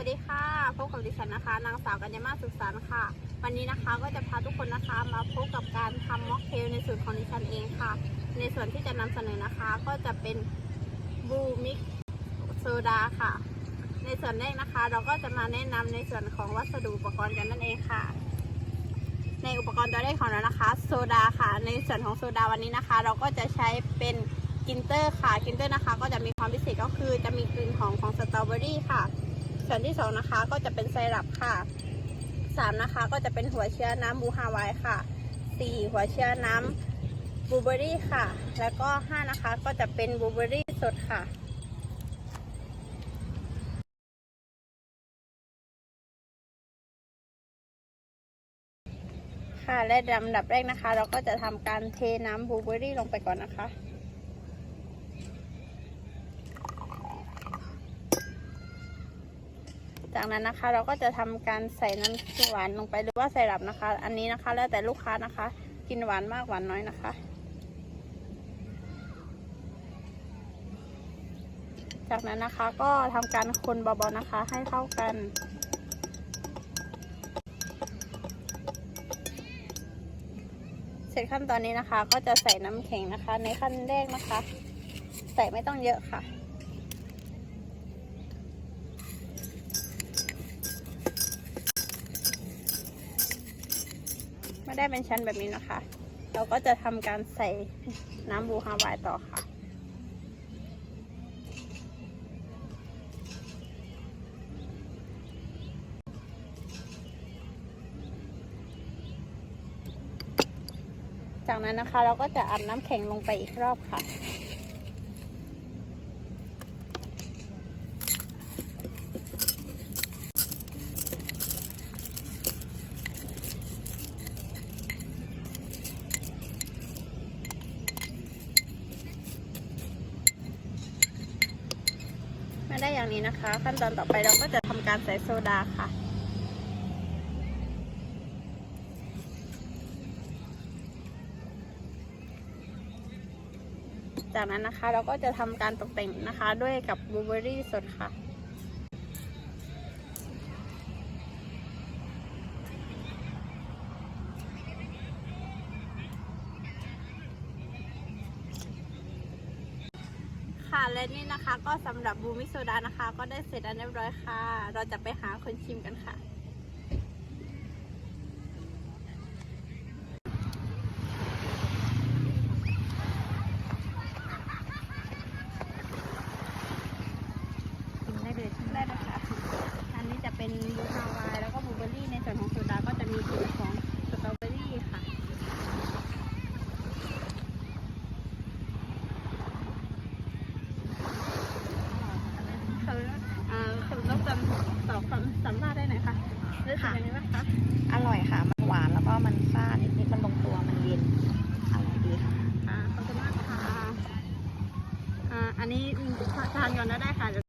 วัสดีค่ะ พบกับดิฉันนะคะ นางสาวกัญญามาสุขสันต์ค่ะ วันนี้นะคะก็จะพาทุกคนนะคะ มาพบกับการทำม็อกเทลในสูตรของดิฉันเองค่ะ ในส่วนที่จะนำเสนอนะคะ ก็จะเป็นบูมิกโซดาค่ะ ในส่วนแรกนะคะ เราก็จะมาแนะนำในส่วนของวัสดุอุปกรณ์กันนั่นเองค่ะ ในอุปกรณ์ตัวแรกของเรานะคะ โซดาค่ะ ในส่วนของโซดาวันนี้นะคะ เราก็จะใช้เป็นกินเตอร์ค่ะ กินเตอร์นะคะ ก็จะมีความพิเศษก็คือจะมีกลิ่นหอมของสตรอเบอรี่ค่ะ ส่วนที่สองนะคะก็จะเป็นไซรัปค่ะสามนะคะก็จะเป็นหัวเชื้อน้ำบูฮาวายค่ะสี่หัวเชื้อน้ำบลูเบอรี่ค่ะ แล้วก็ห้านะคะก็จะเป็นบลูเบอรี่สดค่ะค่ะและลำดับแรกนะคะ เราก็จะทำการเทน้ำบลูเบอรี่ลงไปก่อนนะคะ จากนั้นนะคะเราก็จะทำการใส่น้ำหวานลงไปหรือว่าใส่หลับนะคะ อันนี้นะคะแล้วแต่ลูกค้านะคะ กินหวานมากหวานน้อยนะคะ จากนั้นนะคะก็ทำการคนเบาๆนะคะ ให้เข้ากันเสร็จขั้นตอนนี้นะคะ ก็จะใส่น้ำแข็งนะคะ ในขั้นแรกนะคะ ใส่ไม่ต้องเยอะค่ะ ไม่ได้เป็นชั้นแบบนี้นะคะ เราก็จะทำการใส่น้ำบูฮาวายต่อค่ะจากนั้นนะคะเราก็จะอัดน้ำแข็งลงไปอีกรอบค่ะ ไม่ได้อย่างนี้นะคะ ขั้นตอนต่อไปเราก็จะทำการใส่โซดาค่ะ จากนั้นนะคะเราก็จะทำการตกแต่งนะคะ ด้วยกับบลูเบอร์รี่สดค่ะ ค่ะ และนี่นะคะ ก็สำหรับบูมิโซดานะคะ ก็ได้เสร็จแล้วเรียบร้อยค่ะ เราจะไปหาคนชิมกันค่ะ ชิมได้เลยชิมได้นะคะ อันนี้จะเป็นบลูฮาวายแล้วก็บลูเบอร์รี่ในส่วนของโซดาก็จะมีกลิ่นของสตรอเบอรี่ค่ะ เขาอ่าคุณรบกวนตอบคำสัมภาษณ์ได้หน่อยค่ะรู้สึกยังไงบ้าง คะอร่อยค่ะ มันหวานแล้วก็มันซ่านิดๆมันลงตัว มันเย็น อร่อยดีค่ะอ่าขอบคุณมากค่ะ อ่า อันนี้ทานก่อนได้ค่ะ